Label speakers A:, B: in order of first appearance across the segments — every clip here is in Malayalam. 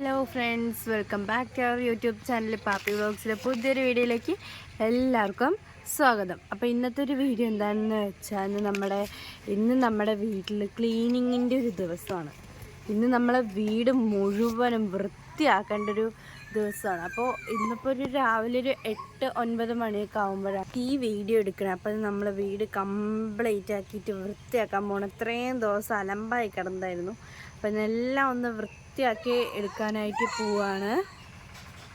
A: Hello friends welcome back to our YouTube channel Pappi വ്ളോഗ്സിലെ പുതിയൊരു വീഡിയോയിലേക്ക് എല്ലാവർക്കും സ്വാഗതം. അപ്പോൾ ഇന്നത്തെ ഒരു വീഡിയോ എന്താണെന്ന് വെച്ചാൽ നമ്മുടെ ഇന്ന് നമ്മുടെ വീട്ടിൽ ക്ലീനിങ്ങിന്റെ ഒരു ദിവസമാണ്. ഇന്ന് നമ്മളെ വീട് മുഴുവനും വൃത്തിയാക്കേണ്ട ഒരു ദിവസമാണ്. അപ്പോൾ ഇന്നിപ്പോൾ ഒരു രാവിലെ ഒരു എട്ട് ഒൻപത് മണിയൊക്കെ ആകുമ്പോഴാണ് ഈ വീഡിയോ എടുക്കണം. അപ്പോൾ നമ്മളെ വീട് കംപ്ലീറ്റ് ആക്കിയിട്ട് വൃത്തിയാക്കാൻ പോകണം ഇത്രയും ദിവസം അലമ്പായി കിടന്നായിരുന്നു അപ്പം എല്ലാം ഒന്ന് വൃത്തിയാക്കി എടുക്കാനായിട്ട് പോവാണ്.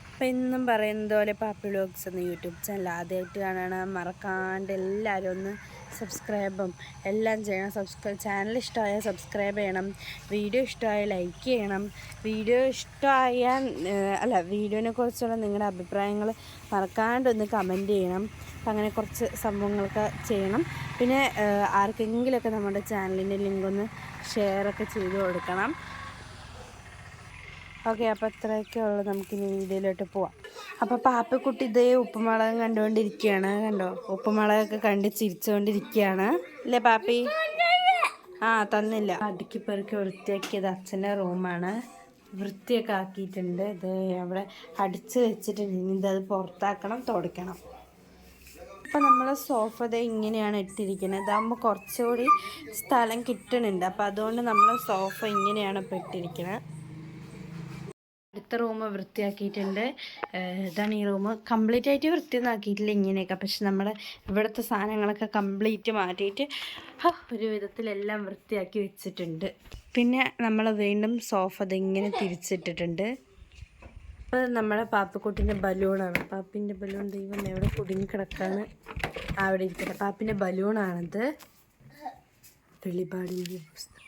A: അപ്പം എന്നും പറയുന്നത് പോലെ പാപ്പി വ്ളോഗ്സ് എന്ന യൂട്യൂബ് ചാനൽ ആദ്യമായിട്ട് കാണണം മറക്കാണ്ട് എല്ലാവരും ഒന്ന് സബ്സ്ക്രൈബും എല്ലാം ചെയ്യണം. സബ്സ്ക്രൈബ് ചാനൽ ഇഷ്ടമായാൽ സബ്സ്ക്രൈബ് ചെയ്യണം. വീഡിയോ ഇഷ്ടമായാൽ ലൈക്ക് ചെയ്യണം. വീഡിയോ ഇഷ്ടമായാൽ അല്ല വീഡിയോനെ കുറിച്ചുള്ള നിങ്ങളുടെ അഭിപ്രായങ്ങൾ മറക്കാണ്ട് ഒന്ന് കമന്റ് ചെയ്യണം. അങ്ങനെ കുറച്ച് സംഭവങ്ങളൊക്കെ ചെയ്യണം. പിന്നെ ആർക്കെങ്കിലുമൊക്കെ നമ്മുടെ ചാനലിന്റെ ലിങ്ക് ഒന്ന് ഷെയറൊക്കെ ചെയ്ത് കൊടുക്കണം. ഓക്കെ അപ്പോൾ അത്രയൊക്കെ ഉള്ളു. നമുക്കിനി വീഡിയോയിലോട്ട് പോവാം. അപ്പോൾ പാപ്പക്കുട്ടി ഇതേ ഉപ്പുമുളകം കണ്ടുകൊണ്ടിരിക്കുകയാണ്. കണ്ടോ? ഉപ്പുമുളകൊക്കെ കണ്ട് ചിരിച്ചുകൊണ്ടിരിക്കുകയാണ്. അല്ലേ പാപ്പി? ആ തന്നില്ല. അടുക്കി പെറുക്കി വൃത്തിയാക്കിയത് അച്ഛന്റെ റൂമാണ്. വൃത്തിയൊക്കെ ആക്കിയിട്ടുണ്ട്. ഇത് അവിടെ അടിച്ച് വെച്ചിട്ടുണ്ട്. ഇനി ഇതത് പുറത്താക്കണം തുടയ്ക്കണം. അപ്പോൾ നമ്മൾ സോഫ ദേ ഇങ്ങനെയാണ് ഇട്ടിരിക്കുന്നത്. ഇതാകുമ്പോൾ കുറച്ചുകൂടി സ്ഥലം കിട്ടണുണ്ട്. അപ്പോൾ അതുകൊണ്ട് നമ്മൾ സോഫ ഇങ്ങനെയാണ് ഇപ്പോൾ ഇട്ടിരിക്കുന്നത്. അടുത്ത റൂം വൃത്തിയാക്കിയിട്ടുണ്ട്. ഇതാണ് ഈ റൂം. കംപ്ലീറ്റ് ആയിട്ട് വൃത്തിയൊന്നും ഇങ്ങനെയൊക്കെ. പക്ഷെ നമ്മുടെ ഇവിടുത്തെ സാധനങ്ങളൊക്കെ കംപ്ലീറ്റ് മാറ്റിയിട്ട് ഒരു വിധത്തിലെല്ലാം വൃത്തിയാക്കി വെച്ചിട്ടുണ്ട്. പിന്നെ നമ്മൾ വീണ്ടും സോഫ ഇതിങ്ങനെ തിരിച്ചിട്ടിട്ടുണ്ട്. അപ്പോൾ നമ്മുടെ പാപ്പക്കുട്ടിന്റെ ബലൂണാണ്. പാപ്പിന്റെ ബലൂൺ ദൈവം എവിടെ കുടുങ്ങി കിടക്കാണ്. അവിടെ ഇരിക്കുന്നത് പാപ്പിന്റെ ബലൂണാണിത്. വെളിപാടിന്റെ പുസ്തകം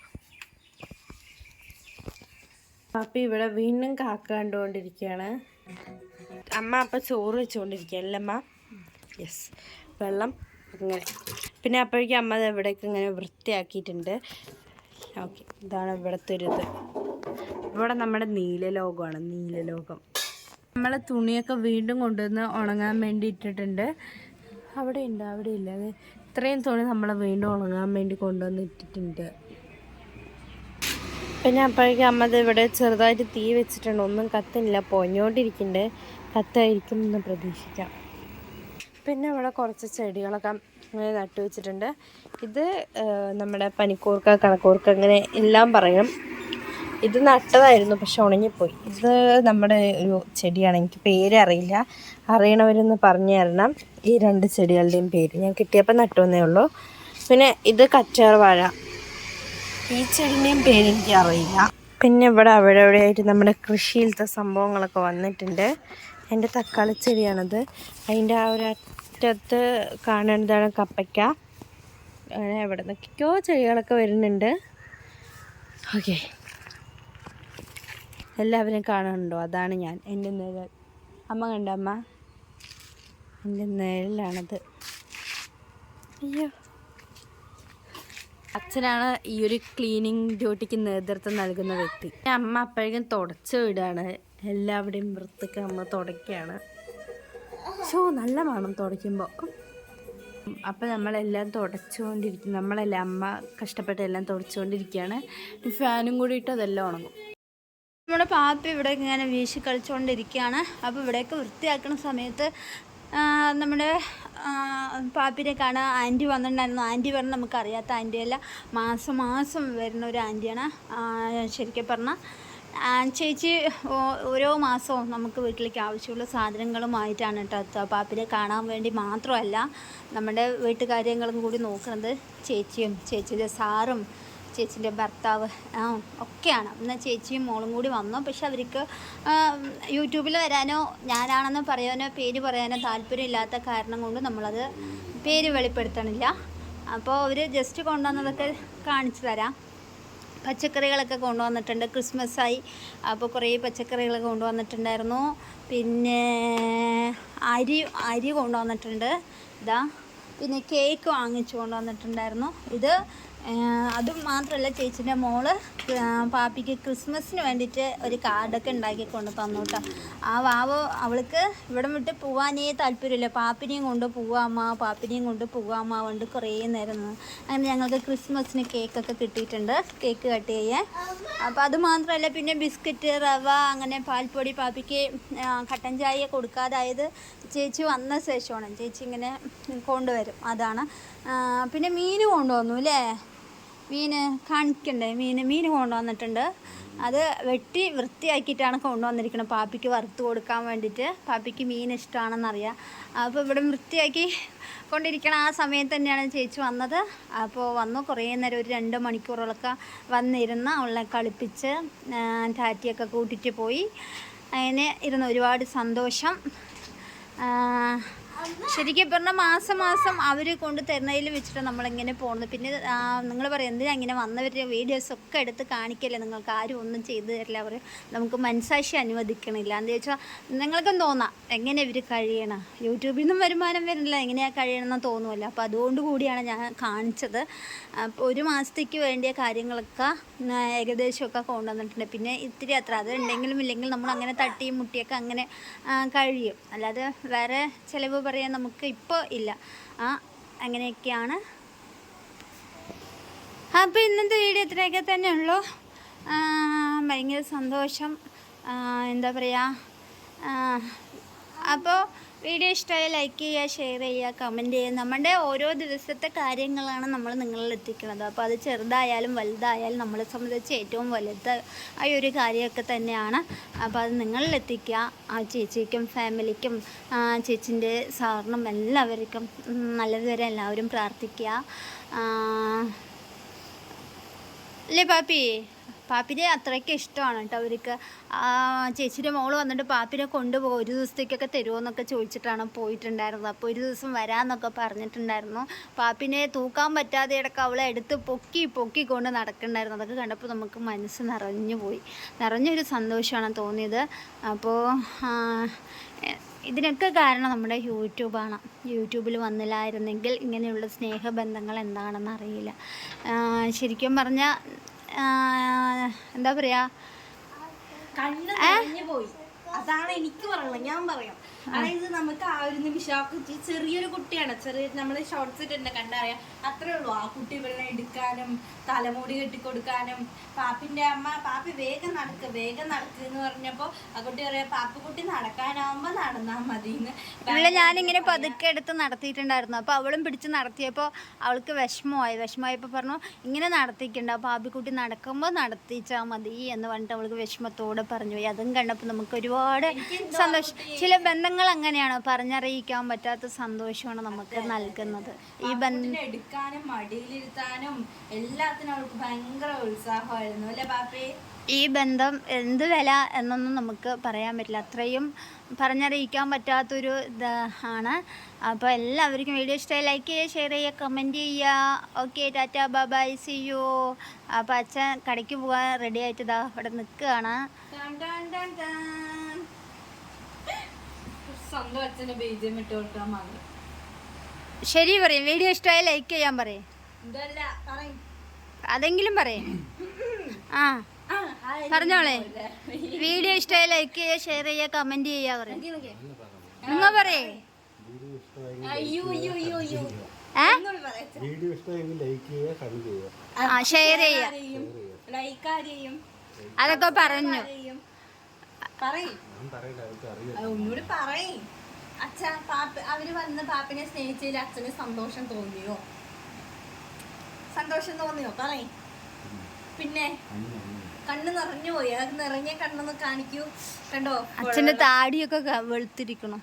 A: പാപ്പി ഇവിടെ വീണ്ടും കാക്ക കണ്ടുകൊണ്ടിരിക്കുകയാണ്. അമ്മ അപ്പം ചോറ് വെച്ചുകൊണ്ടിരിക്കുക അല്ലേ അമ്മ? യെസ് വെള്ളം ഇങ്ങനെ. പിന്നെ അപ്പോഴേക്കും അമ്മ ഇവിടേക്ക് ഇങ്ങനെ വൃത്തിയാക്കിയിട്ടുണ്ട്. ഓക്കെ ഇതാണ് ഇവിടുത്തെ ഒരു ഇത്. ഇവിടെ നമ്മുടെ നീലലോകമാണ്. നീലലോകം. നമ്മൾ തുണിയൊക്കെ വീണ്ടും കൊണ്ടുവന്ന് ഉണങ്ങാൻ വേണ്ടി ഇട്ടിട്ടുണ്ട്. അവിടെ ഉണ്ട് അവിടെ ഇല്ല ഇത്രയും തുണി നമ്മൾ വീണ്ടും ഉണങ്ങാൻ വേണ്ടി കൊണ്ടുവന്ന് ഇട്ടിട്ടുണ്ട്. പിന്നെ അപ്പോഴേക്കും അമ്മ ഇത് ഇവിടെ ചെറുതായിട്ട് തീ വെച്ചിട്ടുണ്ട്. ഒന്നും കത്തുന്നില്ല പൊഞ്ഞോണ്ടിരിക്കുന്നുണ്ട് കത്തായിരിക്കും എന്ന് പ്രതീക്ഷിക്കാം. പിന്നെ ഇവിടെ കുറച്ച് ചെടികളൊക്കെ ഇങ്ങനെ നട്ടു വെച്ചിട്ടുണ്ട്. ഇത് നമ്മുടെ പനിക്കൂർക്ക കണക്കൂർക്ക അങ്ങനെ എല്ലാം പറയും. ഇത് നട്ടതായിരുന്നു പക്ഷെ ഉണങ്ങിപ്പോയി. ഇത് നമ്മുടെ ഒരു ചെടിയാണ്. എനിക്ക് പേര് അറിയില്ല അറിയണവരെന്ന് പറഞ്ഞു തരണം. ഈ രണ്ട് ചെടികളുടെയും പേര് ഞാൻ കിട്ടിയപ്പോൾ നട്ടു വന്നേ ഉള്ളൂ. പിന്നെ ഇത് കറ്റാർ വാഴ ഈ ചെടിന്റെയും പേര് എനിക്ക് അറിയില്ല പിന്നെ ഇവിടെ അവിടെ എവിടെയായിട്ട് നമ്മുടെ കൃഷിയിലത്തെ സംഭവങ്ങളൊക്കെ വന്നിട്ടുണ്ട്. എന്റെ തക്കാളി ചെടിയാണത്. അതിന്റെ ആ ഒരു അറ്റത്ത് കാണുന്നതാണ് കപ്പയ്ക്ക. അങ്ങനെ എവിടെ നിന്നൊക്കെയോ ചെടികളൊക്കെ വരുന്നുണ്ട്. ഓക്കെ. എല്ലാവരും കാണുന്നുണ്ടോ? അതാണ് ഞാൻ. എന്റെ നിഴൽ. അമ്മ കണ്ട അമ്മ? എന്റെ നിഴലാണത് അയ്യോ. അച്ഛനാണ് ഈ ഒരു ക്ലീനിങ് ഡ്യൂട്ടിക്ക് നേതൃത്വം നൽകുന്ന വ്യക്തി. അമ്മ അപ്പോഴേക്കും തുടച്ച് വീടാണ് എല്ലാവരുടെയും വൃത്തിക്ക് അമ്മ തുടയ്ക്കുകയാണ്. ഷോ നല്ല മണം തുടയ്ക്കുമ്പോൾ അപ്പോൾ നമ്മളെല്ലാം തുടച്ചുകൊണ്ടിരിക്കും. നമ്മളെല്ലാം അമ്മ കഷ്ടപ്പെട്ട് എല്ലാം തുടച്ചുകൊണ്ടിരിക്കുകയാണ്. ഫാനും കൂടി ഇട്ട് അതെല്ലാം ഉണങ്ങും.
B: നമ്മുടെ പാപ്പ ഇവിടെ ഇങ്ങനെ വീശി കളിച്ചുകൊണ്ടിരിക്കുകയാണ്. അപ്പോൾ ഇവിടെയൊക്കെ വൃത്തിയാക്കുന്ന സമയത്ത് നമ്മുടെ പാപ്പിനെ കാണാൻ ആന്റി വന്നിട്ടുണ്ടായിരുന്നു. ആന്റി പറഞ്ഞാൽ നമുക്കറിയാത്ത ആന്റിയല്ല. മാസം മാസം വരുന്ന ഒരു ആന്റിയാണ്. ശരിക്കും പറഞ്ഞാൽ ചേച്ചി ഓരോ മാസവും നമുക്ക് വീട്ടിലേക്ക് ആവശ്യമുള്ള സാധനങ്ങളുമായിട്ടാണ് കേട്ടോ പാപ്പിനെ കാണാൻ വേണ്ടി മാത്രമല്ല നമ്മുടെ വീട്ടുകാര്യങ്ങളും കൂടി നോക്കുന്നത് ചേച്ചിയും ചേച്ചിയുടെ സാറും ചേച്ചിന്റെ ഭർത്താവ് ഒക്കെയാണ്. എന്നാൽ ചേച്ചിയും മോളും കൂടി വന്നു. പക്ഷെ അവർക്ക് യൂട്യൂബിൽ വരാനോ ഞാനാണെന്ന് പറയാനോ പേര് പറയാനോ താല്പര്യമില്ലാത്ത കാരണം കൊണ്ട് നമ്മളത് പേര് വെളിപ്പെടുത്തണില്ല. അപ്പോൾ അവർ ജസ്റ്റ് കൊണ്ടുവന്നതൊക്കെ കാണിച്ചു തരാം. പച്ചക്കറികളൊക്കെ കൊണ്ടുവന്നിട്ടുണ്ട്. ക്രിസ്മസായി. അപ്പോൾ കുറേ പച്ചക്കറികളൊക്കെ കൊണ്ടുവന്നിട്ടുണ്ടായിരുന്നു. പിന്നെ അരി അരി കൊണ്ടുവന്നിട്ടുണ്ട്. ഇതാ. പിന്നെ കേക്ക് വാങ്ങിച്ചു കൊണ്ടുവന്നിട്ടുണ്ടായിരുന്നു. ഇത് അതും മാത്രമല്ല ചേച്ചിന്റെ മോൾ പാപ്പിക്ക് ക്രിസ്മസിന് വേണ്ടിയിട്ട് ഒരു കാർഡൊക്കെ ഉണ്ടാക്കി കൊണ്ട് തന്നു ആ വാവ് അവൾക്ക് ഇവിടെ വിട്ട് പോവാനേ താല്പര്യമില്ല. പാപ്പിനെയും കൊണ്ട് പോവാമ്മ പാപ്പിനെയും കൊണ്ട് പോവാമ്മ കൊണ്ട് കുറേ നേരം അങ്ങനെ ഞങ്ങൾക്ക് ക്രിസ്മസിന് കേക്കൊക്കെ കിട്ടിയിട്ടുണ്ട്. കേക്ക് കട്ട് ചെയ്യാൻ അപ്പോൾ അത് മാത്രമല്ല പിന്നെ ബിസ്ക്കറ്റ് റവ അങ്ങനെ പാൽപ്പൊടി പാപ്പിക്ക് കട്ടൻ ചായ കൊടുക്കാതായത് ചേച്ചി വന്ന ശേഷമാണ്. ചേച്ചി ഇങ്ങനെ കൊണ്ടുവരും. അതാണ്. പിന്നെ മീൻ കൊണ്ടുവന്നു അല്ലേ മീൻ കാണിക്കണ്ടേ? മീൻ മീൻ കൊണ്ടുവന്നിട്ടുണ്ട്. അത് വെട്ടി വൃത്തിയാക്കിയിട്ടാണ് കൊണ്ടുവന്നിരിക്കുന്നത്. പാപ്പിക്ക് വറുത്ത് കൊടുക്കാൻ വേണ്ടിയിട്ട്. പാപ്പിക്ക് മീൻ ഇഷ്ടമാണെന്നറിയാം. അപ്പോൾ ഇവിടെ വൃത്തിയാക്കി കൊണ്ടിരിക്കണ ആ സമയത്ത് തന്നെയാണ് ചേച്ചി വന്നത്. അപ്പോൾ വന്നു. കുറേ നേരം ഒരു രണ്ട് മണിക്കൂറോളൊക്കെ വന്നിരുന്ന് അവളെ കളിപ്പിച്ച് ടാറ്റിയൊക്കെ കൂട്ടിയിട്ട് പോയി. അങ്ങനെ ഇരുന്ന് ഒരുപാട് സന്തോഷം. ശരിക്കും പറഞ്ഞാൽ മാസം മാസം അവർ കൊണ്ട് തരുന്നതിൽ വെച്ചിട്ട് നമ്മളിങ്ങനെ പോകുന്നത് പിന്നെ നിങ്ങൾ പറയും എന്തിനാ ഇങ്ങനെ വന്നവരുടെ വീഡിയോസ് ഒക്കെ എടുത്ത് കാണിക്കല്ലേ നിങ്ങൾക്ക്? ആരും ഒന്നും ചെയ്തു തരില്ല. അവർ നമുക്ക് മനസാക്ഷി അനുവദിക്കണില്ല. എന്ന് ചോദിച്ചാൽ നിങ്ങൾക്കും തോന്നാം? എങ്ങനെ ഇവർ കഴിയണം? യൂട്യൂബിൽ നിന്നും വരുമാനം വരുന്നില്ല എങ്ങനെയാണ് കഴിയണമെന്ന് തോന്നുമല്ലോ അപ്പോൾ അതുകൊണ്ട് കൂടിയാണ് ഞാൻ കാണിച്ചത്. ഒരു മാസത്തേക്ക് വേണ്ടിയ കാര്യങ്ങളൊക്കെ ഏകദേശമൊക്കെ കൊണ്ടുവന്നിട്ടുണ്ട് പിന്നെ ഇത്തിരി അത്ര. അത് ഉണ്ടെങ്കിലും ഇല്ലെങ്കിൽ നമ്മൾ അങ്ങനെ തട്ടിയും മുട്ടിയൊക്കെ അങ്ങനെ കഴിയും. അല്ലാതെ വേറെ ചിലവ് പറയാൻ നമുക്ക് ഇപ്പോൾ ഇല്ല. ആ അങ്ങനെയൊക്കെയാണ്. അപ്പോൾ ഇന്നത്തെ വീഡിയോ ഇത്രയൊക്കെ തന്നെ ഉള്ളൂ. ഭയങ്കര സന്തോഷം. എന്താ പറയുക അപ്പോൾ വീഡിയോ ഇഷ്ടമായ ലൈക്ക് ചെയ്യുക ഷെയർ ചെയ്യുക കമന്റ് ചെയ്യുക. നമ്മുടെ ഓരോ ദിവസത്തെ കാര്യങ്ങളാണ് നമ്മൾ നിങ്ങളിൽ എത്തിക്കുന്നത്. അപ്പോൾ അത് ചെറുതായാലും വലുതായാലും നമ്മളെ സംബന്ധിച്ച് ഏറ്റവും വലുത് ആ ഒരു കാര്യമൊക്കെ തന്നെയാണ്. അപ്പോൾ അത് നിങ്ങളിൽ എത്തിക്കുക. ആ ചേച്ചിക്കും ഫാമിലിക്കും ചേച്ചിന്റെ സാറിനും എല്ലാവർക്കും നല്ലതുവരെ നല്ലത് വരെ എല്ലാവരും പ്രാർത്ഥിക്കുക. അല്ലേ പാപ്പി? പാപ്പിനെ അത്രയ്ക്ക് ഇഷ്ടമാണ് കേട്ടോ അവർക്ക്. ചേച്ചിയുടെ മോൾ വന്നിട്ട് പാപ്പിനെ കൊണ്ടുപോകും ഒരു ദിവസത്തേക്കൊക്കെ തരുമോന്നൊക്കെ ചോദിച്ചിട്ടാണ് പോയിട്ടുണ്ടായിരുന്നത്. അപ്പോൾ ഒരു ദിവസം വരാമെന്നൊക്കെ പറഞ്ഞിട്ടുണ്ടായിരുന്നു. പാപ്പിനെ തൂക്കാൻ പറ്റാതെ ഇടയ്ക്ക് അവളെ എടുത്ത് പൊക്കി പൊക്കി കൊണ്ട് നടക്കണ്ടായിരുന്നു. അതൊക്കെ കണ്ടപ്പോൾ നമുക്ക് മനസ്സ് നിറഞ്ഞു പോയി. നിറഞ്ഞൊരു സന്തോഷമാണ് തോന്നിയത്. അപ്പോൾ ഇതിനൊക്കെ കാരണം നമ്മുടെ യൂട്യൂബാണ്. യൂട്യൂബിൽ വന്നില്ലായിരുന്നെങ്കിൽ ഇങ്ങനെയുള്ള സ്നേഹബന്ധങ്ങൾ എന്താണെന്ന് അറിയില്ല ശരിക്കും പറഞ്ഞാൽ എന്താ പറയുക
A: അതാണ് എനിക്ക് പറയാനുള്ളത്. ഞാൻ പറയാം. അതായത് നമുക്ക് ആ ഒരു നിമിഷം ചെറിയൊരു കുട്ടിയാണ്. ചെറിയ നമ്മൾ ഷോർട്സ് ഇട്ടുണ്ട് കണ്ടറിയാം. അത്രേ ഉള്ളൂ. ആ കുട്ടി വെള്ളം എടുക്കാനും തലമുടി കെട്ടിക്കൊടുക്കാനും പാപ്പിന്റെ അമ്മ പാപ്പി വേഗം നടക്ക് വേഗം നടക്ക് എന്ന് പറഞ്ഞപ്പോ ആ കുട്ടി പറയാ പാപ്പക്കുട്ടി നടക്കാനാവുമ്പോ നടന്നാ മതി
B: ഇവിടെ ഞാനിങ്ങനെ പതുക്കെ എടുത്ത് നടത്തിയിട്ടുണ്ടായിരുന്നു. അപ്പോൾ അവളും പിടിച്ച് നടത്തിയപ്പോൾ അവൾക്ക് വിഷമമായി. വിഷമമായപ്പോൾ പറഞ്ഞു ഇങ്ങനെ നടത്തിക്കണ്ട. പാപ്പിക്കുട്ടി നടക്കുമ്പോൾ നടത്തിച്ചാൽ മതി എന്ന് പറഞ്ഞിട്ട് അവൾക്ക് വിഷമത്തോടെ പറഞ്ഞു. പോയി അതും കണ്ടപ്പോൾ നമുക്ക് ഒരുപാട് സന്തോഷം. ചില ബന്ധങ്ങൾ അങ്ങനെയാണ് പറഞ്ഞറിയിക്കാൻ പറ്റാത്ത സന്തോഷമാണ് നമുക്ക് നൽകുന്നത്? ഈ ബന്ധം
A: എടുക്കാനും മടിയിലിരുത്താനും എല്ലാത്തിനും അവൾക്ക് ഭയങ്കര ഉത്സാഹമായിരുന്നു. അല്ലേ പാപ്പി?
B: ഈ ബന്ധം എന്ത് വില എന്നൊന്നും നമുക്ക് പറയാൻ പറ്റില്ല. അത്രയും പറഞ്ഞറിയിക്കാൻ പറ്റാത്തൊരു ഇത് ആണ്. അപ്പോൾ എല്ലാവർക്കും വീഡിയോ ഇഷ്ടമായി ലൈക്ക് ചെയ്യുക ഷെയർ ചെയ്യുക കമന്റ് ചെയ്യുക. Okay tata bye see you അപ്പോൾ അച്ഛൻ കടയ്ക്ക് പോകാൻ റെഡി ആയിട്ട് ഇതാ അവിടെ നിൽക്കുകയാണ്.
A: സ്വന്തം അച്ഛനെ ബീജം ഇട്ട് കൊടുക്കാൻ മതി
B: ശരി പറയും. വീഡിയോ ഇഷ്ടമായി ലൈക്ക് ചെയ്യാൻ പറയും. അതെങ്കിലും പറയും. ആ. പറഞ്ഞോളെ. വീഡിയോ ഇഷ്ടമായി ലൈക്ക് ചെയ്യുക ഷെയർ ചെയ്യുക കമന്റ് ചെയ്യാ പറയും. നിങ്ങൾ പറയേ.
C: ചെയ്യുക ചെയ്യുക
B: ഷെയർ ചെയ്യുക. അതൊക്കെ പറഞ്ഞു.
A: ഒന്നുകൂടി പറയും. അച്ഛ പാപ്പ അവർ വന്ന് പാപ്പിനെ സ്നേഹിച്ചതിൽ അച്ഛന് സന്തോഷം തോന്നിയോ? സന്തോഷം തോന്നിയോ? പറയും. പിന്നെ കണ്ണ് നിറഞ്ഞു പോയി. അത് നിറഞ്ഞ കണ്ണൊന്ന് കാണിക്കൂ. കണ്ടോ?
B: അച്ഛന്റെ താടിയൊക്കെ വെളുത്തിരിക്കണം.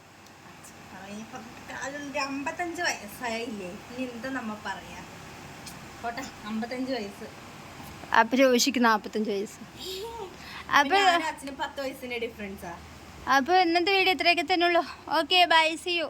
A: ഒരു അമ്പത്തഞ്ച് വയസ്സായില്ലേ? ഇനി എന്താ നമ്മ പറയാ? പോട്ടെ അമ്പത്തഞ്ച് വയസ്സ്.
B: അപ്പൊ രോഷിക്ക് നാപ്പത്തഞ്ച് വയസ്സ്. അപ്പൊ
A: പിന്നെ അവനും അച്ഛന് പത്ത് വയസ്സിന്റെ ഡിഫറൻസാ
B: അപ്പൊ ഇന്നത്തെ വീഡിയോ ഇത്രയൊക്കെ തന്നെ ഉള്ളൂ. Okay bye see U